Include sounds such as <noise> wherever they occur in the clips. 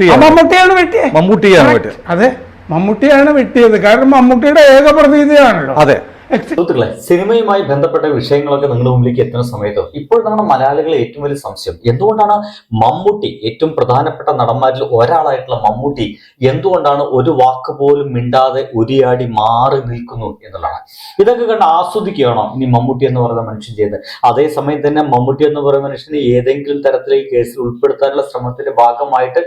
മമ്മൂട്ടിയാണ്. മമ്മൂട്ടിയാണ് വെട്ടിയത് മമ്മൂട്ടിയാണ് വെട്ടിയത് അതെ മമ്മൂട്ടിയാണ് വെട്ടിയത്. കാരണം മമ്മൂട്ടിയുടെ ഏക പ്രതിനിധിയാണല്ലോ അതെ. സുഹൃത്തുക്കളെ സിനിമയുമായി ബന്ധപ്പെട്ട വിഷയങ്ങളൊക്കെ നിങ്ങളുടെ മുമ്പിലേക്ക് എത്തുന്ന സമയത്ത് നമ്മുടെ മലയാളികളെ ഏറ്റവും വലിയ സംശയം എന്തുകൊണ്ടാണ് മമ്മൂട്ടി ഏറ്റവും പ്രധാനപ്പെട്ട നടന്മാരിൽ ഒരാളായിട്ടുള്ള മമ്മൂട്ടി എന്തുകൊണ്ടാണ് ഒരു വാക്ക് പോലും മിണ്ടാതെ ഉരിയാടി മാറി നിൽക്കുന്നു എന്നുള്ളതാണ്. ഇതൊക്കെ കണ്ട് ആസ്വദിക്കുകയാണോ ഇനി മമ്മൂട്ടി എന്ന് പറയുന്ന മനുഷ്യൻ ചെയ്ത് അതേസമയം തന്നെ മമ്മൂട്ടി എന്ന് പറയുന്ന മനുഷ്യനെ ഏതെങ്കിലും തരത്തിലേക്ക് കേസിൽ ഉൾപ്പെടുത്താനുള്ള ശ്രമത്തിന്റെ ഭാഗമായിട്ട്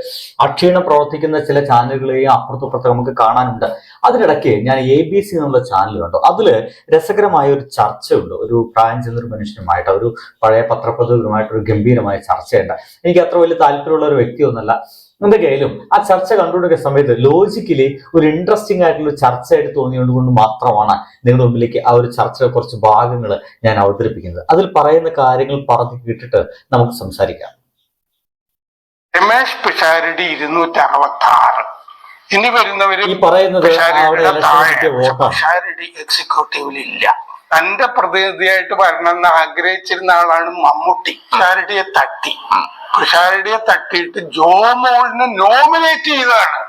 അക്ഷീണം പ്രവർത്തിക്കുന്ന ചില ചാനലുകളെയും അപ്പുറത്തും നമുക്ക് കാണാനുണ്ട്. അതിനിടയ്ക്ക് ഞാൻ എ ബി സി എന്നുള്ള ചാനൽ കണ്ടു. അതിൽ രസകരമായ ഒരു ചർച്ചയുണ്ട്. ഒരു പ്രായം ചെന്നൊരു മനുഷ്യനുമായിട്ട് ഒരു പഴയ പത്രപ്രവർത്തകരുമായിട്ട് ഒരു ഗംഭീരമായ ചർച്ചയുണ്ട്. എനിക്ക് അത്ര വലിയ താല്പര്യമുള്ള ഒരു വ്യക്തിയൊന്നുമല്ല എന്തൊക്കെയായാലും ആ ചർച്ച കണ്ടുകൊണ്ടിരിക്കുന്ന സമയത്ത് ലോജിക്കലി ഒരു ഇൻട്രസ്റ്റിംഗ് ആയിട്ടുള്ള ചർച്ചയായിട്ട് തോന്നിയത് കൊണ്ട് മാത്രമാണ് നിങ്ങളുടെ മുമ്പിലേക്ക് ആ ഒരു ചർച്ചയുടെ കുറച്ച് ഭാഗങ്ങൾ ഞാൻ അവതരിപ്പിക്കുന്നത്. അതിൽ പറയുന്ന കാര്യങ്ങൾ പറഞ്ഞു കേട്ടിട്ട് നമുക്ക് സംസാരിക്കാം. രമേശ് പിഷാരടി ഇരുന്നൂറ്റി അറുപത്തി ആറ് ഇനി വരുന്നവര് ഈ പറയുന്നത് പിഷാരടി എക്സിക്യൂട്ടീവിൽ ഇല്ല. തന്റെ പ്രതിനിധിയായിട്ട് വരണം എന്ന് ആഗ്രഹിച്ചിരുന്ന ആളാണ് മമ്മൂട്ടി. പിഷാരടിയെ തട്ടി. പിഷാരടിയെ തട്ടിയിട്ട് ജോമോളിനെ നോമിനേറ്റ് ചെയ്തതാണ്.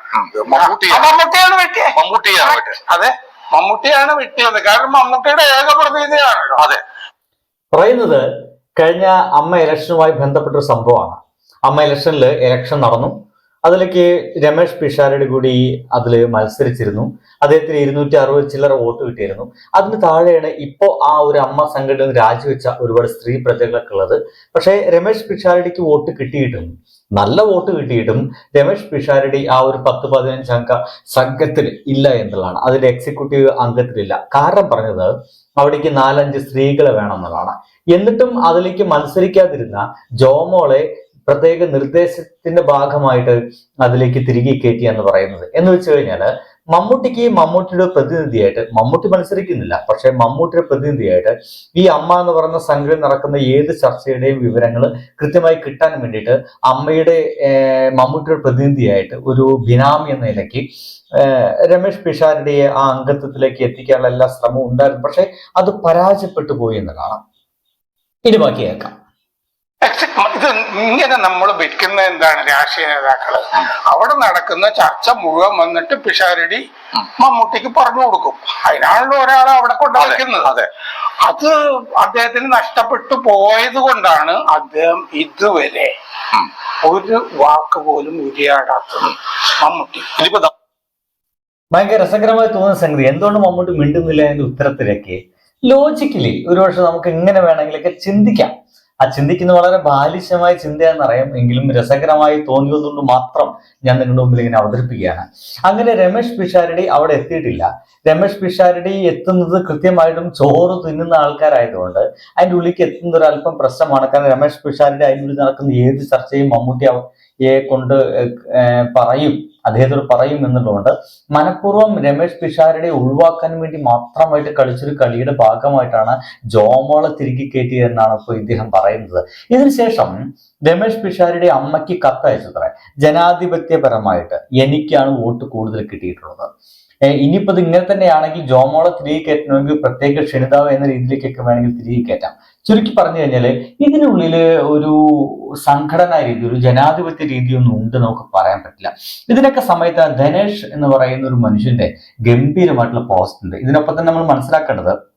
മമ്മൂട്ടിയാണ്. വെട്ടിയത് മമ്മൂട്ടിയാണ് അതെ. മമ്മൂട്ടിയാണ് വെട്ടിയത്. കാരണം മമ്മൂട്ടിയുടെ ഏക പ്രതിനിധിയാണല്ലോ. അതെ. പറയുന്നത് കഴിഞ്ഞ അമ്മ ഇലക്ഷനുമായി ബന്ധപ്പെട്ട ഒരു സംഭവമാണ്. അമ്മ ഇലക്ഷനിൽ ഇലക്ഷൻ നടന്നു. അതിലേക്ക് രമേഷ് പിഷാരടി കൂടി അതിൽ മത്സരിച്ചിരുന്നു. അദ്ദേഹത്തിന് ഇരുന്നൂറ്റി അറുപത് ചില്ലറ വോട്ട് കിട്ടിയിരുന്നു. അതിന് താഴെയാണ് ഇപ്പോൾ ആ ഒരു അമ്മ സംഘടന രാജിവെച്ച ഒരുപാട് സ്ത്രീ പ്രജകളൊക്കെ ഉള്ളത്. പക്ഷേ രമേഷ് പിഷാരടിക്ക് വോട്ട് കിട്ടിയിട്ടും നല്ല വോട്ട് കിട്ടിയിട്ടും രമേഷ് പിഷാരടി ആ ഒരു പത്ത് പതിനഞ്ച് അംഗ സംഘത്തിൽ ഇല്ല എന്നുള്ളതാണ്. അതിൽ എക്സിക്യൂട്ടീവ് അംഗത്തിലില്ല കാരണം പറഞ്ഞത് അവിടേക്ക് നാലഞ്ച് സ്ത്രീകളെ വേണം എന്നുള്ളതാണ്. എന്നിട്ടും അതിലേക്ക് മത്സരിക്കാതിരുന്ന ജോമോളെ പ്രത്യേക നിർദ്ദേശത്തിന്റെ ഭാഗമായിട്ട് അതിലേക്ക് തിരികെ കയറ്റി എന്ന് പറയുന്നത്. എന്ന് വെച്ച് കഴിഞ്ഞാൽ മമ്മൂട്ടിക്ക് മമ്മൂട്ടിയുടെ പ്രതിനിധിയായിട്ട് മമ്മൂട്ടി മത്സരിക്കുന്നില്ല പക്ഷെ മമ്മൂട്ടിയുടെ പ്രതിനിധിയായിട്ട് ഈ അമ്മ എന്ന് പറയുന്ന സംഘടന നടക്കുന്ന ഏത് ചർച്ചയുടെയും വിവരങ്ങൾ കൃത്യമായി കിട്ടാൻ വേണ്ടിയിട്ട് അമ്മയുടെ മമ്മൂട്ടിയുടെ പ്രതിനിധിയായിട്ട് ഒരു ബിനാമി എന്ന നിലയ്ക്ക് രമേഷ് പിഷാരടിയെ ആ അംഗത്വത്തിലേക്ക് എത്തിക്കാനുള്ള എല്ലാ ശ്രമവും ഉണ്ടായിരുന്നു. പക്ഷെ അത് പരാജയപ്പെട്ടു പോയി എന്നതാണ് ഇനി ബാക്കി കേൾക്കാം ഇത് ഇങ്ങനെ നമ്മൾ വെക്കുന്ന എന്താണ് രാഷ്ട്രീയ നേതാക്കൾ? അവിടെ നടക്കുന്ന ചർച്ച മുഴുവൻ വന്നിട്ട് പിഷാരടി മമ്മൂട്ടിക്ക് പറഞ്ഞു കൊടുക്കും. അതിനാണല്ലോ ഒരാളെ അവിടെ കൊണ്ടുവയ്ക്കുന്നത് അതെ. അത്. അദ്ദേഹത്തിന് നഷ്ടപ്പെട്ടു പോയത് കൊണ്ടാണ് അദ്ദേഹം ഇതുവരെ ഒരു വാക്ക് പോലും ഉരിയാടാത്തത് മമ്മൂട്ടി. ഇനിയിപ്പോ ഭയങ്കര രസകരമായി തോന്നുന്ന സംഗതി. എന്തുകൊണ്ട് മമ്മൂട്ടി മിണ്ടുന്നില്ല എന്റെ ഉത്തരത്തിലേക്ക്? ലോജിക്കലി ഒരുപക്ഷെ നമുക്ക് എങ്ങനെ വേണമെങ്കിലൊക്കെ ചിന്തിക്കാം. ആ ചിന്തിക്കുന്ന വളരെ ബാലിശമായ ചിന്തയാണെന്നറിയാം എങ്കിലും രസകരമായി തോന്നിയതുകൊണ്ട് മാത്രം ഞാൻ നിങ്ങളുടെ മുമ്പിൽ ഇങ്ങനെ അവതരിപ്പിക്കുകയാണ്. അങ്ങനെ രമേഷ് പിഷാരടി അവിടെ എത്തിയിട്ടില്ല. രമേഷ് പിഷാരടി എത്തുന്നത് കൃത്യമായിട്ടും ചോറ് തിന്നുന്ന ആൾക്കാരായതുകൊണ്ട് അതിന്റെ ഉള്ളിലേക്ക് എത്തുന്നത് അല്പം പ്രശ്നമാണ്. കാരണം രമേഷ് പിഷാരടി അതിനുള്ളിൽ നടക്കുന്ന ഏത് ചർച്ചയും മമ്മൂട്ടി യെ കൊണ്ട് പറയും. അദ്ദേഹത്തോട് പറയും എന്നുള്ളതുകൊണ്ട് മനഃപൂർവം രമേശ് പിഷാരടെ ഒഴിവാക്കാൻ വേണ്ടി മാത്രമായിട്ട് കളിച്ചൊരു കളിയുടെ ഭാഗമായിട്ടാണ് ജോമോളെ തിരികെ കയറ്റിയതെന്നാണ് ഇപ്പോൾ ഇദ്ദേഹം പറയുന്നത്. ഇതിനുശേഷം രമേഷ് പിഷാരിയുടെ അമ്മയ്ക്ക് കത്തയച്ചത്രേ. ജനാധിപത്യപരമായിട്ട് എനിക്കാണ് വോട്ട് കൂടുതൽ കിട്ടിയിട്ടുള്ളത്. ഇനിയിപ്പോ ഇത് ഇങ്ങനെ തന്നെയാണെങ്കിൽ ജോമോളെ തിരികെ കയറ്റണമെങ്കിൽ പ്രത്യേക ക്ഷണിതാവ് എന്ന രീതിയിലേക്കൊക്കെ വേണമെങ്കിൽ തിരികെ കയറ്റാം. ചുരുക്കി പറഞ്ഞു കഴിഞ്ഞാൽ ഇതിനുള്ളിൽ ഒരു സംഘടനാ രീതി ഒരു ജനാധിപത്യ രീതിയൊന്നും ഉണ്ട് നമുക്ക് പറയാൻ പറ്റില്ല. ഇതിനൊക്കെ സമയത്ത് ധനേഷ് എന്ന് പറയുന്ന ഒരു മനുഷ്യന്റെ ഗംഭീരമായിട്ടുള്ള പോസ്റ്റ് ഉണ്ട്. ഇതിനൊപ്പം തന്നെ നമ്മൾ മനസ്സിലാക്കേണ്ടത്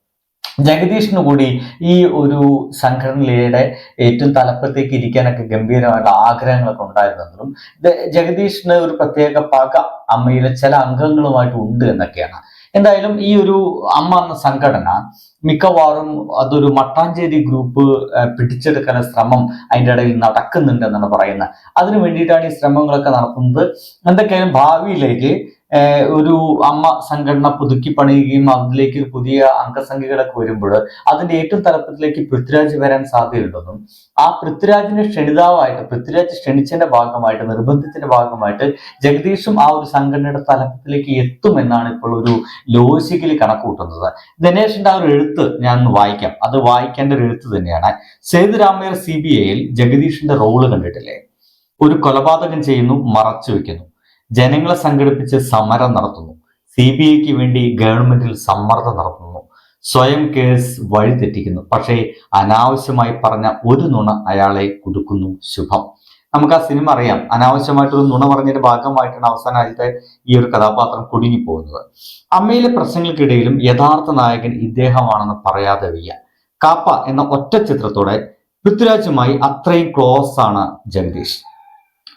ജഗദീഷിന് കൂടി ഈ ഒരു സംഘടനയുടെ ഏറ്റവും തലപ്പത്തേക്ക് ഇരിക്കാനൊക്കെ ഗംഭീരമായിട്ടുള്ള ആഗ്രഹങ്ങളൊക്കെ ഉണ്ടായിരുന്നെങ്കിലും ജഗദീഷിന് ഒരു പ്രത്യേക പാക അമ്മയിലെ ചില അംഗങ്ങളുമായിട്ട് ഉണ്ട് എന്നൊക്കെയാണ്. എന്തായാലും ഈ ഒരു അമ്മ എന്ന സംഘടന മിക്കവാറും അതൊരു മട്ടാഞ്ചേരി ഗ്രൂപ്പ് പിടിച്ചെടുക്കാൻ ശ്രമം അതിന്റെ ഇടയിൽ നടക്കുന്നുണ്ട് എന്നാണ് പറയുന്നത്. അതിനു വേണ്ടിയിട്ടാണ് ഈ ശ്രമങ്ങളൊക്കെ നടത്തുന്നത്. എന്തൊക്കെയായാലും ഭാവിയിലേക്ക് ഒരു അമ്മ സംഘടന പുതുക്കി പണിയുകയും അതിലേക്ക് പുതിയ അംഗസംഖ്യകളൊക്കെ വരുമ്പോൾ അതിന്റെ ഏറ്റവും തലപ്പത്തിലേക്ക് പൃഥ്വിരാജ് വരാൻ സാധ്യതയുണ്ടെന്നും ആ പൃഥ്വിരാജിന്റെ ക്ഷണിതാവായിട്ട് പൃഥ്വിരാജ് ക്ഷണിച്ചതിന്റെ ഭാഗമായിട്ട് നിർബന്ധത്തിന്റെ ഭാഗമായിട്ട് ജഗദീഷും ആ ഒരു സംഘടനയുടെ തലപ്പത്തിലേക്ക് എത്തുമെന്നാണ് ഇപ്പോൾ ഒരു ലോജിക്കലി കണക്കുകൂട്ടുന്നത്. ദിനേഷിന്റെ ആ ഒരു എഴുത്ത് ഞാൻ വായിക്കാം. അത് വായിക്കേണ്ട ഒരു എഴുത്ത് തന്നെയാണ്. സേതുരാമയ്യർ സി ബി ഐയിൽ ജഗദീഷിന്റെ റോൾ കണ്ടിട്ടില്ലേ? ഒരു കൊലപാതകം ചെയ്യുന്നു മറച്ചു വെക്കുന്നു. ജനങ്ങളെ സംഘടിപ്പിച്ച് സമരം നടത്തുന്നു. സി ബി ഐക്ക് വേണ്ടി ഗവൺമെന്റിൽ സമ്മർദ്ദം നടത്തുന്നു. സ്വയം കേസ് വഴിതെറ്റിക്കുന്നു പക്ഷേ അനാവശ്യമായി പറഞ്ഞ ഒരു നുണ അയാളെ കുടുക്കുന്നു ശുഭം. നമുക്ക് ആ സിനിമ അറിയാം. അനാവശ്യമായിട്ടൊരു നുണ പറഞ്ഞതിന്റെ ഭാഗമായിട്ടാണ് അവസാനമായിട്ട് ഈ ഒരു കഥാപാത്രം കുടുങ്ങി പോകുന്നത് അമ്മയിലെ പ്രശ്നങ്ങൾക്കിടയിലും യഥാർത്ഥ നായകൻ ഇദ്ദേഹമാണെന്ന് പറയാതെ വയ്യ. കാപ്പ എന്ന ഒറ്റ ചിത്രത്തോടെ പൃഥ്വിരാജുമായി അത്രയും ക്ലോസ് ആണ് ജഗദീഷ്.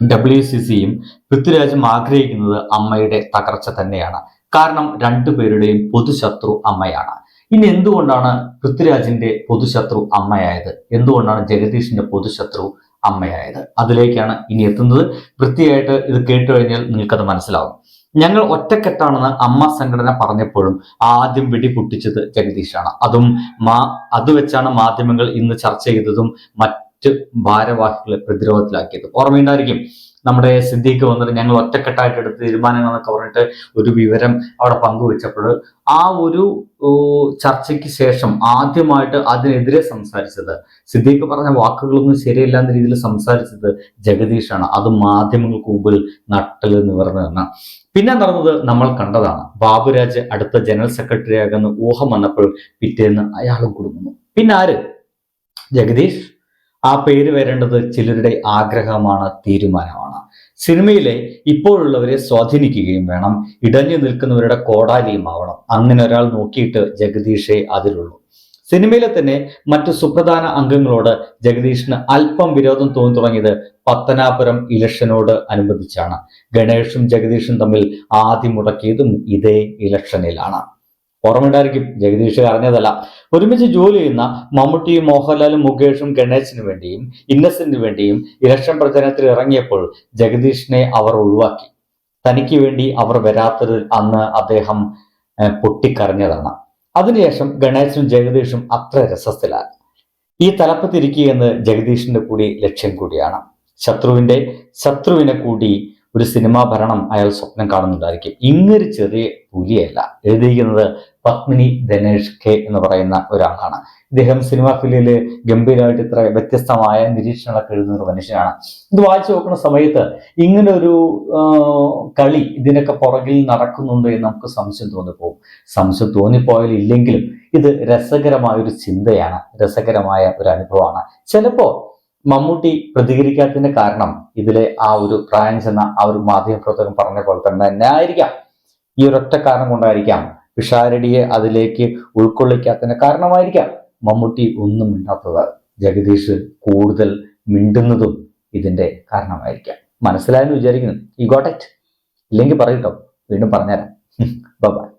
ഡബ്ല്യു സി സിയും പൃഥ്വിരാജും ആഗ്രഹിക്കുന്നത് അമ്മയുടെ തകർച്ച തന്നെയാണ്. കാരണം രണ്ടുപേരുടെയും പൊതുശത്രു അമ്മയാണ്. ഇനി എന്തുകൊണ്ടാണ് പൃഥ്വിരാജിന്റെ പൊതുശത്രു അമ്മയായത്? എന്തുകൊണ്ടാണ് ജഗദീഷിന്റെ പൊതുശത്രു അമ്മയായത്? അതിലേക്കാണ് ഇനി എത്തുന്നത്. വൃത്തിയായിട്ട് ഇത് കേട്ടു കഴിഞ്ഞാൽ നിങ്ങൾക്കത് മനസ്സിലാവും. ഞങ്ങൾ ഒറ്റക്കെട്ടാണെന്ന് അമ്മ സംഘടന പറഞ്ഞപ്പോഴും ആദ്യം വെടിപൊട്ടിച്ചത് ജഗദീഷാണ്. അതും മാ അത് വെച്ചാണ് മാധ്യമങ്ങൾ ഇന്ന് ചർച്ച ചെയ്തതും മറ്റ് ഭാരവാഹികളെ പ്രതിരോധത്തിലാക്കിയത്. ഓർമ്മയുണ്ടായിരിക്കും നമ്മുടെ സിദ്ദീഖ് വന്നിട്ട് ഞങ്ങൾ ഒറ്റക്കെട്ടായിട്ട് എടുത്ത തീരുമാനങ്ങൾ എന്നൊക്കെ പറഞ്ഞിട്ട് ഒരു വിവരം അവിടെ പങ്കുവെച്ചപ്പോൾ ആ ഒരു ചർച്ചയ്ക്ക് ശേഷം ആദ്യമായിട്ട് അതിനെതിരെ സംസാരിച്ചത്. സിദ്ദീഖ് പറഞ്ഞ വാക്കുകളൊന്നും ശരിയല്ല എന്ന രീതിയിൽ സംസാരിച്ചത് ജഗദീഷാണ്. അത് മാധ്യമങ്ങൾക്ക് മുമ്പിൽ നട്ടൽ നിവർന്നു നിന്ന പിന്നെ നടന്നത് നമ്മൾ കണ്ടതാണ്. ബാബുരാജ് അടുത്ത ജനറൽ സെക്രട്ടറി ആകുന്ന ഊഹം വന്നപ്പോൾ പിറ്റേന്ന് അയാളും കുടുങ്ങുന്നു. പിന്നെ ആര്? ജഗദീഷ്. ആ പേര് വരേണ്ടത് ചിലരുടെ ആഗ്രഹമാണ് തീരുമാനമാണ്. സിനിമയിലെ ഇപ്പോഴുള്ളവരെ സ്വാധീനിക്കുകയും വേണം. ഇടഞ്ഞു നിൽക്കുന്നവരുടെ കോടാലിയും ആവണം. അങ്ങനെ ഒരാൾ നോക്കിയിട്ട് ജഗദീഷേ അതിലുള്ളൂ. സിനിമയിലെ തന്നെ മറ്റു സുപ്രധാന അംഗങ്ങളോട് ജഗദീഷിന് അല്പം വിരോധം തോന്നി തുടങ്ങിയത് പത്തനാപുരം ഇലക്ഷനോട് അനുബന്ധിച്ചാണ്. ഗണേഷും ജഗദീഷും തമ്മിൽ ആദ്യം മുടക്കിയതും ഇതേ ഇലക്ഷനിലാണ്. ഓർമ്മയുണ്ടായിരിക്കും. ജഗദീഷ് അറിഞ്ഞതല്ല. ഒരുമിച്ച് ജോലി ചെയ്യുന്ന മമ്മൂട്ടിയും മോഹൻലാലും മുകേഷും ഗണേശിനു വേണ്ടിയും ഇന്നസെന്റിനു വേണ്ടിയും ഇലക്ഷൻ പ്രചരണത്തിൽ ഇറങ്ങിയപ്പോൾ ജഗദീഷിനെ അവർ ഒഴിവാക്കി. തനിക്ക് വേണ്ടി അവർ വരാത്തതിൽ അന്ന് അദ്ദേഹം പൊട്ടിക്കരഞ്ഞതാണ്. അതിനുശേഷം ഗണേശനും ജഗദീഷും അത്ര രസത്തിലാണ് ഈ തലപ്പത്തിരിക്കുക എന്ന് ജഗദീഷിന്റെ കൂടി ലക്ഷ്യം കൂടിയാണ്. ശത്രുവിന്റെ ശത്രുവിനെ കൂടി ഒരു സിനിമാ ഭരണം അയാൾ സ്വപ്നം കാണുന്നുണ്ടായിരിക്കും. ഇങ്ങൊരു ചെറിയ പുലിയല്ല. എഴുതിയിരിക്കുന്നത് പത്മിനി ധനേഷ് കെ എന്ന് പറയുന്ന ഒരാളാണ്. ഇദ്ദേഹം സിനിമാ ഫീൽഡിൽ ഗംഭീരമായിട്ട് ഇത്ര വ്യത്യസ്തമായ നിരീക്ഷണങ്ങളൊക്കെ എഴുതുന്ന ഒരു മനുഷ്യനാണ്. ഇത് വായിച്ചു നോക്കുന്ന സമയത്ത് ഇങ്ങനെ ഒരു കളി ഇതിനൊക്കെ പുറകിൽ നടക്കുന്നുണ്ട് എന്ന് നമുക്ക് സംശയം തോന്നിപ്പോകും. സംശയം തോന്നിപ്പോയാൽ ഇല്ലെങ്കിലും ഇത് രസകരമായ ഒരു ചിന്തയാണ്. രസകരമായ ഒരു അനുഭവമാണ്. ചിലപ്പോ മമ്മൂട്ടി പ്രതികരിക്കാത്തതിന്റെ കാരണം ഇതിലെ ആ ഒരു പ്രായം ചെന്ന ആ ഒരു മാധ്യമപ്രവർത്തകൻ പറഞ്ഞ പോലെ തന്നെ തന്നെ ആയിരിക്കാം ഈ ഒരൊറ്റ കാരണം കൊണ്ടായിരിക്കാം പിഷാരടിയെ അതിലേക്ക് ഉൾക്കൊള്ളിക്കാത്തതിന് കാരണമായിരിക്കാം മമ്മൂട്ടി ഒന്നും മിണ്ടാത്തത്. ജഗദീഷ് കൂടുതൽ മിണ്ടുന്നതും ഇതിന്റെ കാരണമായിരിക്കാം. മനസ്സിലായെന്ന് വിചാരിക്കുന്നു. ഈ ഗോട്ടറ്റ് ഇല്ലെങ്കിൽ പറയട്ടോ വീണ്ടും പറഞ്ഞുതരാം. <laughs> ബൈ